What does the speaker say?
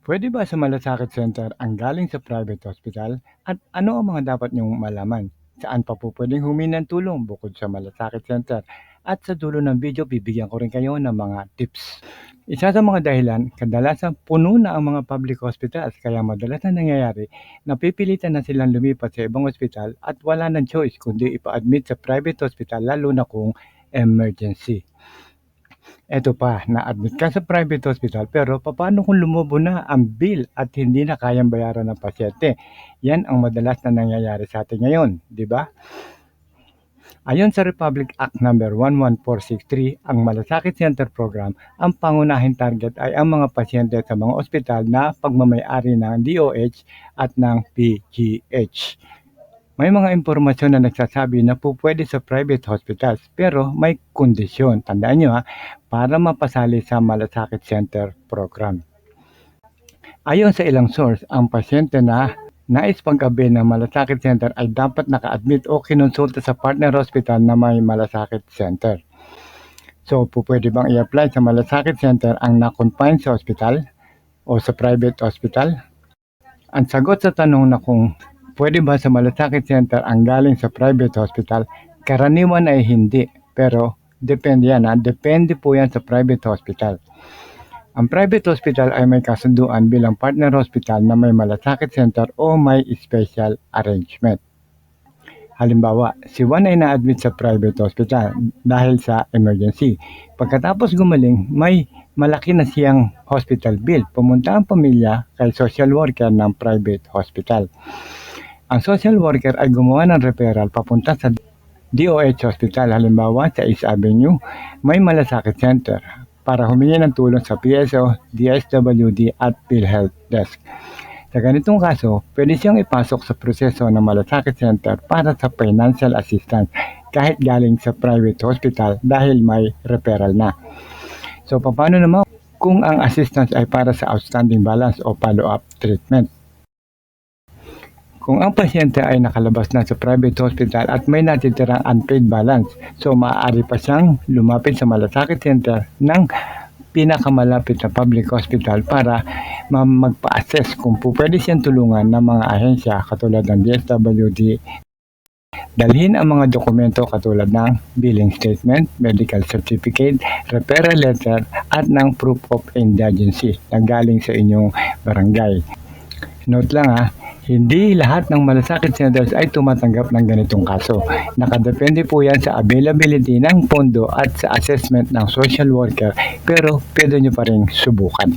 Pwede ba sa malasakit center ang galing sa private hospital? At ano ang mga dapat niyong malaman? Saan pa po pwedeng humingi ng tulong bukod sa malasakit center? At sa dulo ng video, bibigyan ko rin kayo ng mga tips. Isa sa mga dahilan, kadalasan puno na ang mga public hospitals kaya madalas na nangyayari, napipilitan na silang lumipat sa ibang hospital at wala ng choice kundi ipa-admit sa private hospital lalo na kung emergency. Eto pa, na-admit ka sa private hospital pero paano kung lumubo na ang bill at hindi na kayang bayaran ng pasyente? Yan ang madalas na nangyayari sa atin ngayon, di ba? Ayon sa Republic Act No. 11463, ang Malasakit Center Program, ang pangunahing target ay ang mga pasyente sa mga ospital na pagmamayari ng DOH at ng PGH. May mga impormasyon na nagsasabi na po pwede sa private hospitals pero may kondisyon. Tandaan nyo ha, para mapasali sa Malasakit Center Program. Ayon sa ilang source, ang pasyente na nais paggabi ng Malasakit Center ay dapat naka-admit o kinonsulta sa partner hospital na may Malasakit Center. So, po pwede bang i-apply sa Malasakit Center ang na-confine sa hospital o sa private hospital? Ang sagot sa tanong na kung pwede ba sa Malasakit Center ang galing sa private hospital, karaniwan ay hindi. Pero depende yan ha, depende po yan sa private hospital. Ang private hospital ay may kasunduan bilang partner hospital na may malasakit center o may special arrangement. Halimbawa, si Juan ay na-admit sa private hospital dahil sa emergency. Pagkatapos gumaling, may malaki na siyang hospital bill. Pumunta ang pamilya kay social worker ng private hospital. Ang social worker ay gumawa ng referral papunta sa DOH Hospital, halimbawa sa East Avenue, may malasakit center para humingi ng tulong sa PSO, DSWD at PhilHealth Desk. Sa ganitong kaso, pwede siyang ipasok sa proseso ng malasakit center para sa financial assistance kahit galing sa private hospital dahil may referral na. So, paano naman kung ang assistance ay para sa outstanding balance o follow-up treatment? Kung ang pasyente ay nakalabas na sa private hospital at may natitirang unpaid balance, so maaari pa siyang lumapit sa malasakit center ng pinakamalapit na public hospital para magpa-assess kung po pwede siyang tulungan ng mga ahensya katulad ng DSWD. Dalhin ang mga dokumento katulad ng billing statement, medical certificate, referral letter at ng proof of indigency na galing sa inyong barangay. Note lang ha, hindi lahat ng malasakit centers ay tumatanggap ng ganitong kaso. Nakadepende po yan sa availability ng pondo at sa assessment ng social worker pero pwede nyo pa rin subukan.